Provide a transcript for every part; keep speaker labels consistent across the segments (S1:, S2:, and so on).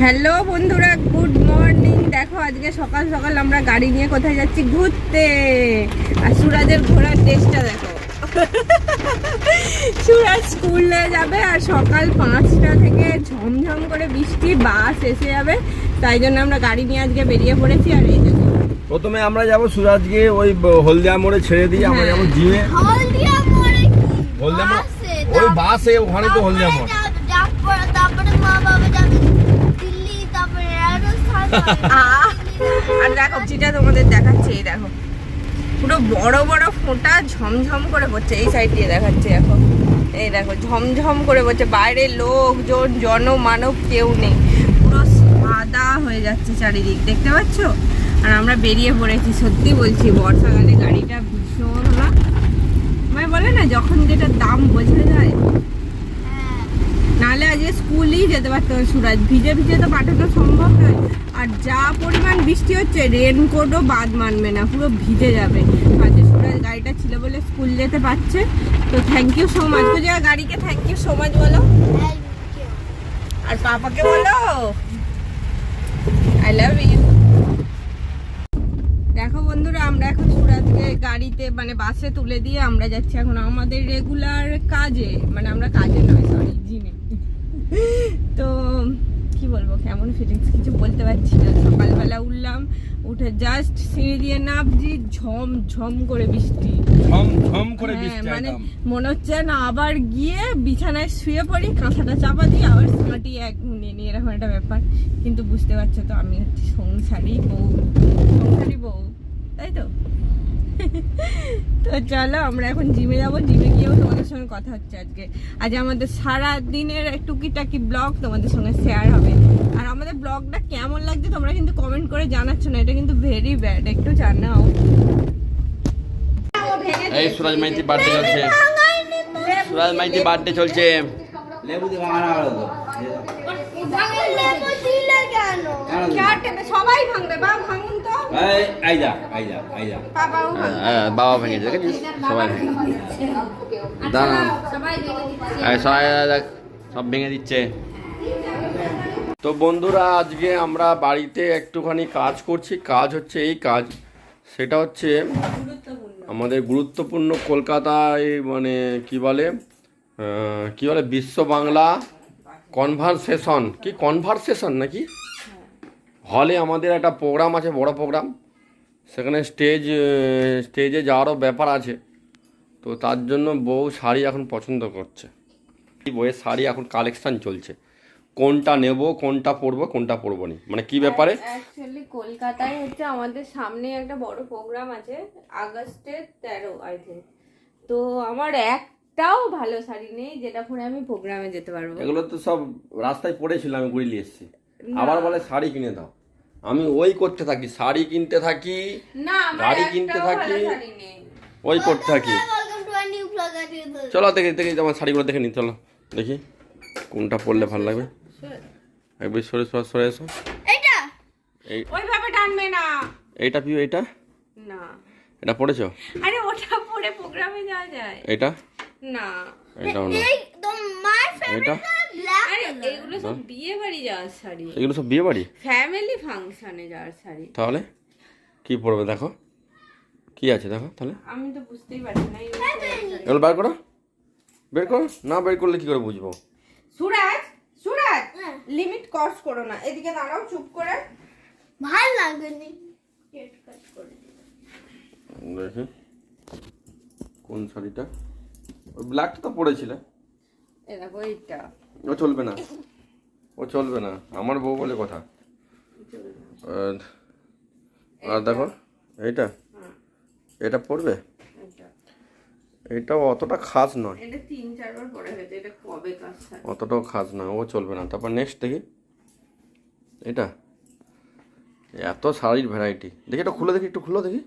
S1: Hello বন্ধুরা good morning. দেখো আজকে সকাল সকাল আমরা গাড়ি নিয়ে কোথায় যাচ্ছি? ঘুরতে। আর সুরাজের ঘোরার টেস্টটা দেখো। সুরাজ স্কুলে যাবে আর সকাল পাঁচটা থেকে ঝমঝম করে বৃষ্টি বাস এসে যাবে। তাই জন্য আমরা গাড়ি নিয়ে আজকে বেরিয়ে পড়েছি আর এই
S2: প্রথমে আমরা যাব সুরাজকে ওই হলদিয়া মোড়ে ছেড়ে দিয়ে আমরা
S1: হ্যাঁ।
S2: যাব জিমে।
S3: হলদিয়া মোড়ে
S2: হলদিয়া মোড়? ওই বাসে ওখানে তো হলদিয়া মোড়।
S3: তারপরে মা বাবা যাবে।
S1: আর দেখো যেটা তোমাদের দেখাচ্ছে, এই দেখো। পুরো বড় বড় ফোঁটা ঝমঝম করে পড়ছে এই সাইড দিয়ে দেখাচ্ছে এখন। এই দেখো, ঝমঝম করে পড়ছে বাইরে লোকজন, জনমানব কেউ নেই। পুরো সাদা হয়ে যাচ্ছে চারিদিক, দেখতে পাচ্ছ? আর আমরা বেরিয়ে পড়েছি, সত্যি বলছি, বর্ষাকালে গাড়িটা ভীষণ মানে বলে না, যখন যেটা দাম বোঝা যায় নাহলে আজকে স্কুলেই যেতে পারতো সুরাজ। ভিজে ভিজে তো পাঠানো সম্ভব নয়। আর যা পরিমাণ বৃষ্টি হচ্ছে রেনকোটও বাদ মানবে না, পুরো ভিজে যাবে। আজকে সুরাজ গাড়িটা ছিল বলে স্কুল যেতে পারছে। তো থ্যাংক ইউ সো মাচ যা গাড়িকে থ্যাংক ইউ সো মাচ বলো? আর পাপাকে বলো? আই লাভ ইউ দেখো বন্ধুরা, আমরা এখন সুরাজকে গাড়িতে মানে বাসে তুলে দিয়ে আমরা যাচ্ছি এখন আমাদের রেগুলার কাজে। মানে আমরা কাজে নয় সরি জিমে তো কি বলব কেমন ফিটিংস কিছু বলতে পারছি না। সকালবেলা উঠলাম উঠে জাস্ট সিঁড়ি দিয়ে নামছি ঝম ঝম করে বৃষ্টি।
S2: ঝম করে
S1: হ্যাঁ,
S2: বৃষ্টি
S1: মানে মনে হচ্ছে না আবার গিয়ে বিছানায় শুয়ে পড়ি কাঁথাটা চাপা দিয়ে আবার মাটি এক নিয়ে নিয়ে এরকম একটা ব্যাপার। কিন্তু বুঝতে পারছ তো আমি হচ্ছি সংসারী বউ। সংসারী বউ তাই তো? তো চলো আমরা এখন জিমে যাব। জিমে গিয়েও তোমাদের সঙ্গে কথা হচ্ছে আজকে। আজ আমাদের সারা দিনের টুকিটাকি ব্লগ তোমাদের সঙ্গে শেয়ার হবে। আর আমাদের ব্লগটা কেমন লাগছে তোমরা কিন্তু কমেন্ট করে জানাচ্ছ না এটা কিন্তু ভেরি ব্যাড একটু জানাও।
S2: এই সুরাজ মাইতি বার্থডে চলছে। সুরাজ মাইতি বার্থডে চলছে।
S4: লেবু দিয়ে ভাঙা না তো
S3: ভাঙলে লেবু দিলে কেন?
S1: সবাই ভাঙবে বা ভাঙুন তো।
S4: এই যা আই যা আই যা।
S1: বাবাও
S2: হ্যাঁ, বাবা ভেঙে সবাই দাঁড়ান। সবাই সব ভেঙে দিচ্ছে। তো বন্ধুরা আজকে আমরা বাড়িতে একটুখানি কাজ করছি। কাজ হচ্ছে এই কাজ। সেটা হচ্ছে আমাদের গুরুত্বপূর্ণ কলকাতায় মানে কি বলে কি বলে বিশ্ব বাংলা কনভারসেশন কি কনভারসেশন নাকি? হলে আমাদের একটা প্রোগ্রাম আছে বড় প্রোগ্রাম। সেখানে স্টেজ স্টেজে যাওয়ারও ব্যাপার আছে। তো তার জন্য বউ শাড়ি এখন পছন্দ করছে। এই বইয়ের শাড়ি এখন কালেকশান চলছে। কোনটা নেব কোনটা পরবো কোনটা পরবো নি? মানে কি ব্যাপারে?
S1: অ্যাকচুয়ালি কলকাতায় হচ্ছে আমাদের সামনে একটা বড় প্রোগ্রাম আছে আগস্টের তেরো আই থিঙ্ক তো আমার একটাও ভালো শাড়ি নেই যেটা পরে আমি প্রোগ্রামে যেতে পারব।
S2: এগুলো তো সব রাস্তায় পড়েছিল আমি গুড়িয়ে এসেছি। আবার বলে শাড়ি কিনে দাও। আমি ওই করতে থাকি শাড়ি কিনতে থাকি গাড়ি কিনতে থাকি। ওই করতে থাকি। চলো দেখি দেখি আমার শাড়িগুলো দেখে নি চলো দেখি কোনটা পরলে ভালো লাগবে। একবার সরে সরে সরে এসো।
S3: এটা
S1: ওইভাবে টানবে না।
S2: এইটা পিও এইটা?
S1: না।
S2: এটা পড়েছো
S1: আরে ওটা পরে প্রোগ্রামে যাওয়া যায়।
S2: এটা
S1: না।
S2: এটাও না।
S3: এই তো মাই
S2: এটা
S1: আরে এগুলো সব বিয়ে বাড়ি যাওয়ার শাড়ি।
S2: এগুলো সব বিয়ে বাড়ি
S1: ফ্যামিলি ফাংশনে যাওয়ার শাড়ি।
S2: তাহলে? কি পড়বে দেখো? কি আছে দেখো তাহলে?
S1: আমি তো বুঝতেই পারছি না এই
S2: এগুলো বার করো। বের করো। না বের করলে কি করে বুঝব?
S1: সুরাজ সুরাজ!
S3: হ্যাঁ।
S1: লিমিট ক্রস করো না। এদিকে দাঁড়াও চুপ করে।
S3: ভালো লাগেনি
S2: দেখি। কোন শাড়িটা? ওই ব্ল্যাকটা তো পড়েছিলে।
S1: এ দেখো এইটা।
S2: ও চলবে না। ও চলবে না। আমার বউ বলে কথা। আর আর দেখো এইটা? এটা পড়বে? এটা অতটা খাস নয়। অতটাও খাস না ও চলবে না। তারপর নেক্সট দেখি। এটা? এত শাড়ির ভ্যারাইটি দেখি এটা খুলে দেখি একটু খুলে দেখি।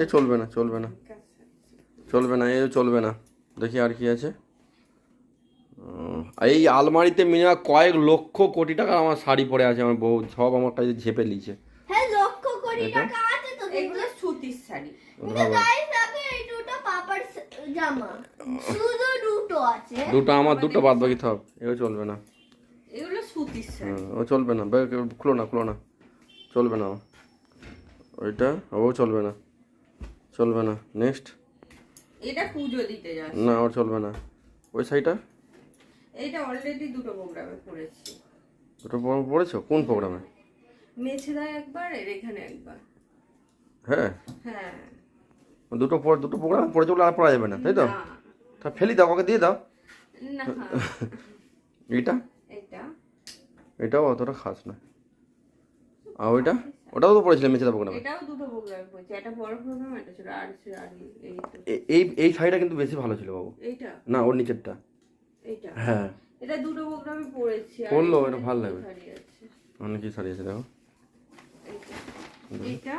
S2: এ চলবে না চলবে না। চলবে না এও চলবে না। দেখি আর কি আছে। এই আলমারিতে মিনিমাম কয়েক লক্ষ কোটি টাকার আমার শাড়ি পরে আছে আমার বউ সব আমার কাছে ঝেপে লিছে
S3: হ্যাঁ লক্ষ কোটি
S2: এটা?
S3: টাকা আছে তো
S1: এগুলো সুতির শাড়ি।
S2: ভালো
S3: গাইস দেখো এই দুটো পাপার জামা শুধু দুটো দুটো আছে।
S2: দুটো আমার দুটো বাদ বাকি থপ এও চলবে না।
S1: এগুলো সুতির শাড়ি।
S2: ও চলবে না খুলো না খুলো না। চলবে না ওইটা ও চলবে না। চলবে না নেক্সট
S1: এটা পুজো দিতে যাস।
S2: না ওর চলবে না। ওই সাইডটা
S1: এইটা অলরেডি দুটো প্রোগ্রামে পড়েছি।
S2: দুটো প্রোগ্রাম পড়েছো? কোন প্রোগ্রামে
S1: মেছেদায় একবার এর এখানে একবার।
S2: হ্যাঁ?
S1: হ্যাঁ।
S2: দুটো পর দুটো প্রোগ্রাম পড়েছে বলে আর পড়া যাবে না তাই তো? তা ফেলি দাও ওকে দিয়ে দাও।
S1: না।
S2: এইটা?
S1: এটা
S2: এটাও অতটা খাস না। আর ওইটা? ওটাও তো পড়েছিলাম মেচেদা প্রোগ্রামে?
S1: এটাও দুটো প্রোগ্রামে পড়েছে। একটা বড় প্রোগ্রাম একটা ছিল আর ছিল আর এই
S2: এই এই শাড়িটা কিন্তু বেশি ভালো ছিল বাবু।
S1: এইটা?
S2: না ওর নিচেরটা।
S1: এইটা?
S2: হ্যাঁ।
S1: এটা দুটো প্রোগ্রামে পড়েছি। আর
S2: পড়ল, এটা ভালো লাগবে। অনেকই শাড়ি আছে? দেখো।
S1: এইটা?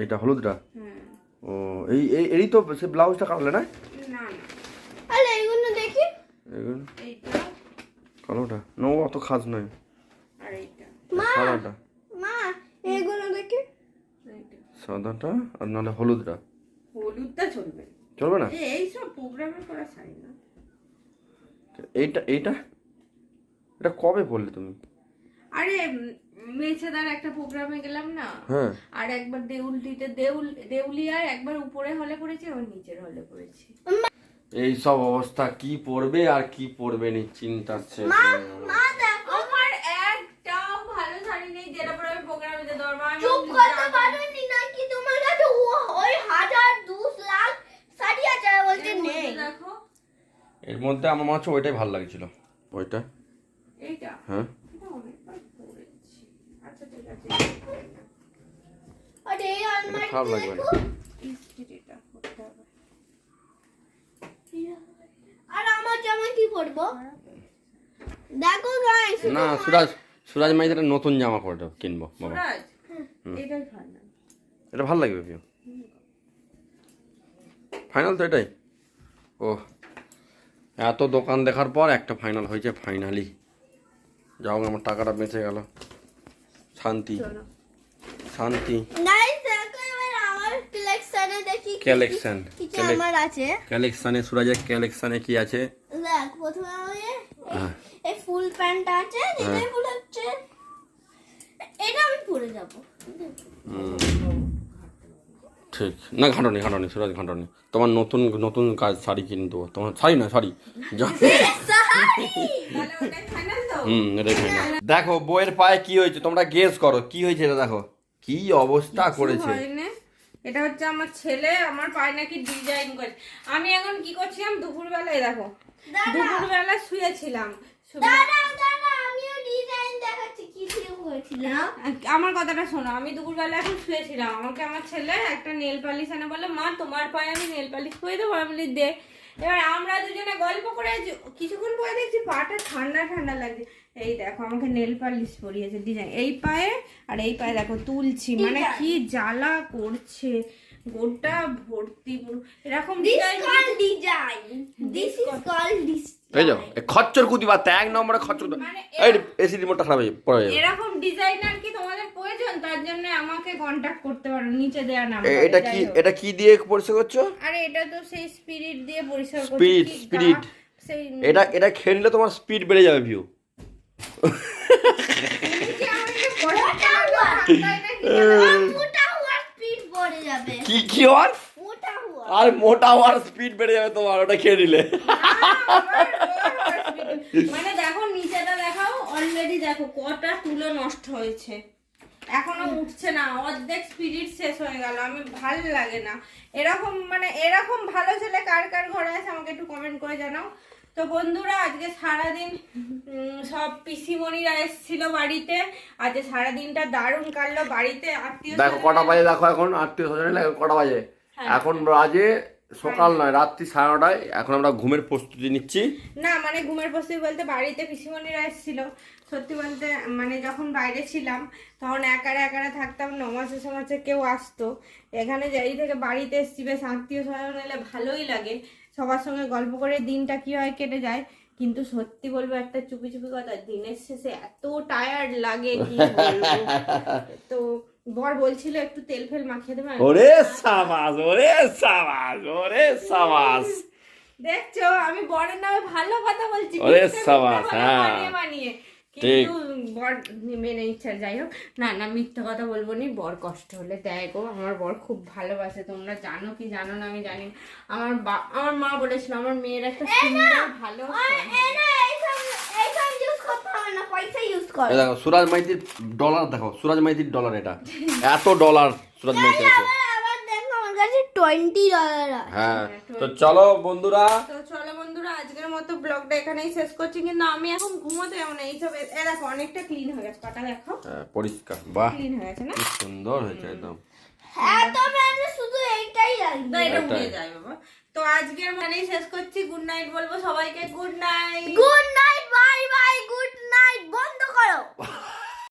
S2: এইটা? হলুদটা?
S1: হ্যাঁ।
S2: ও এই এই এরই তো সে ব্লাউজটা কাটলে না?
S1: না
S3: আরে এইগুলো দেখি।
S2: এগুলো?
S1: এইটা?
S2: কালোটা? না অত খাস নয়।
S1: আর এইটা?
S3: মা!
S2: সাদাটা
S3: মা এইগুলো দেখি
S1: এইটা
S2: সাদাটা আর নাহলে হলুদটা।
S1: হলুদটা চলবে।
S2: চলবে না?
S1: এই এইসব প্রোগ্রামে করা শাড়ি না।
S2: এইটা এইটা? এটা কবে পড়লে তুমি?
S1: আরে মেছেদার একটা প্রোগ্রামে গেলাম না?
S2: হ্যাঁ।
S1: আর একবার দেউলটিতে দেউল দেউলিয়ায় একবার উপরে হলে পড়েছি আবার নিচের হলে পড়েছি
S2: এই সব অবস্থা কি পড়বে আর কি পড়বে নি চিন্তা শেষ হয়ে গেল।
S3: মা দেখো
S1: আমার একটাও ভালো শাড়ি নেই যেটা পরে আমি প্রোগ্রামে যেতে পারব আমি
S3: চুপ করতে পারোনি নাকি তোমার কাছে ও- ওই হাজার দুশ লাখ শাড়ি আছে আর বলছে
S1: এর মধ্যে
S3: নেই
S1: দেখো
S2: এর মধ্যে আমার মনে হচ্ছে ওইটাই ভালো লাগছিল। ওইটা?
S1: এইটা?
S2: হ্যাঁ।
S1: আচ্ছা
S2: খারাপ লাগবে না।
S1: ইস্ত্রিটা করতে হবে।
S3: আর আমার জামা কি পরবো? দেখো গাইস
S2: না সুরাজ সুরাজ মাই এটা নতুন জামা পরে কিনবো বাবা।
S1: সুরাজ এটাই ফাইনাল
S2: এটা ভালো লাগবে ফাইনাল তো এটাই। ও এত দোকান দেখার পর একটা ফাইনাল হয়েছে ফাইনালি যাও আমার টাকাটা বেঁচে গেল। শান্তি। শান্তি।
S3: কালেকশনে
S2: কালেকশানে সুরাজের কালেকশানে কি আছে?
S3: দেখ প্রথমে এই-
S2: হ্যাঁ।
S3: ফুল প্যান্টটা আছে যেটাই ফুল হচ্ছে। এটা আমি পরে যাব।
S2: ঠিক। না ঘাটনি ঘাটনি সুরাজ ঘাটনি। তোমার নতুন নতুন কাজ শাড়ি কিনে দেবো। তোমার শাড়ি না শাড়ি? হুম এটাই ফাইনাল দেখো বইয়ের পায়ে কি হয়েছে? তোমরা গেস করো। কি হয়েছে এটা দেখো? কি অবস্থা করেছে।
S1: এটা হচ্ছে আমার ছেলে আমার পায়ে নাকি ডিজাইন করে আমি এখন কি করছিলাম? দুপুরবেলায় দেখো। দুপুরবেলা শুয়েছিলাম। শুয়ে-
S3: দাদা দাদা আমিও ডিজাইন দেখাচ্ছি।
S1: আমার কথাটা শোনো আমি দুপুরবেলা এখন শুয়েছিলাম। আমাকে আমার ছেলে একটা নেল পালিশ এনে বলে মা তোমার পায়ে আমি নেল পালিশ করে দেবো? আমি দে। এবার আমরা দুজনে গল্প করে কিছুক্ষণ পরে দেখছি পাটা ঠান্ডা ঠান্ডা লাগছে। এই দেখো আমাকে নেল পালিশ পরিয়েছে ডিজাইন এই পায়ে আর এই পায়ে দেখো তুলছি। মানে কি জ্বালা করছে। গোটা ভর্তি পুরো। এরকম design
S3: design this is call dis
S2: এই যাও খচ্চর কুতি বা এক নম্বরে খচ্চর
S1: মানে
S2: এই এসি রিমোটটা খারাপ হয়ে পড়ে যাবে।
S1: এরকম ডিজাইনার কি তোমাদের প্রয়োজন? তার জন্য আমাকে কন্টাক্ট করতে পারো নিচে দেওয়া নাম
S2: এ- এটা কি এটা কি দিয়ে পরিষ্কার করছ?
S1: আরে এটা তো সেই স্পিরিট দিয়ে পরিষ্কার করছি. গা- সেই
S2: এটা এটা খেয়ে নিলে তোমার স্পিড বেড়ে যাবে ভিউ
S1: কি
S2: কি কি হওয়ার? আর মোটা হওয়ার স্পিড বেড়ে যাবে তোমার ওটা খেয়ে নিলে।
S1: মানে দেখো নিচেটা দেখাও অলরেডি দেখো কটা তুলো নষ্ট হয়েছে। এখনও উঠছে না অর্ধেক স্পিরিট শেষ হয়ে গেল আমি ভালো লাগে না। এরকম মানে এরকম ভালো ছেলে কার কার ঘরে আছে আমাকে একটু কমেন্ট করে জানাও। তো বন্ধুরা আজকে সারাদিন সব পিসিমণিরা এসেছিল বাড়িতে। আজকে সারাদিনটা দারুণ কাটলো বাড়িতে আত্মীয়
S2: দেখো কটা বাজে দেখো এখন আত্মীয় স্বজন এলে কটা বাজে। এখন বাজে সকাল নয় রাত্রি সাড়ে নটায়। এখন আমরা ঘুমের প্রস্তুতি নিচ্ছি।
S1: না মানে ঘুমের প্রস্তুতি বলতে বাড়িতে পিসিমণিরা এসেছিল। সত্যি বলতে মানে যখন বাইরে ছিলাম তখন একারে একারে থাকতাম নমাসে সমাসে কেউ আসতো। এখানে যাই থেকে বাড়িতে এসছি বেশ আত্মীয় স্বজন এলে ভালোই লাগে। সবার সঙ্গে গল্প করে দিনটা কি হয় কেটে যায়। কিন্তু সত্যি বলব একটা চুপি চুপি কথা দিনের শেষে এত টায়ার্ড লাগে কি বলব। তো বর বলছিল একটু তেল ফেল মাখিয়ে দেবে?
S2: ওরে সাবাস ওরে সাবাস ওরে সাবাস।
S1: দেখছ আমি বরের নামে ভালো কথা বলছি
S2: ওরে সাবাস, হ্যাঁ।
S1: বানিয়ে কিন্তু বর মেনে ইচ্ছা যাই হোক। না না মিথ্যা কথা বলব নি বর কষ্ট হলে দেয় গো। আমার বর খুব ভালোবাসে তোমরা জানো কি জানো না আমি জানি না। আমার বা আমার মা বলেছিল আমার মেয়ের একটা সুন্দর ভালো
S3: এই না পয়সা ইউজ কর।
S2: এই দেখো সুরাজ মাইতির ডলার দেখো সুরাজ মাইতির ডলার এটা। এত ডলার সুরাজ মাইতি আছে।
S3: আবার দেখো আমার কাছে টোয়েন্টি ডলার আছে।
S2: হ্যাঁ তো চলো বন্ধুরা।
S1: তো চলো বন্ধুরা আজকের মতো ব্লগটা এখানেই শেষ করছি। কিন্তু আমি এখন ঘুমোতে যাব না এইসব এ এ দেখো অনেকটা ক্লিন হয়ে গেছে পাটা দেখো।
S2: হ্যাঁ, পরিষ্কার বাহ।
S1: ক্লিন হয়ে গেছে না?
S2: সুন্দর হয়েছে একদম।
S3: হ্যাঁ আমি শুধু এইটাই লাগবে
S1: তো এটা উড়ে যায় বাবা। তো আজকের মানেই শেষ করছি। গুড নাইট বলব সবাইকে। Good night
S3: good night bye bye good night বন্ধ করো।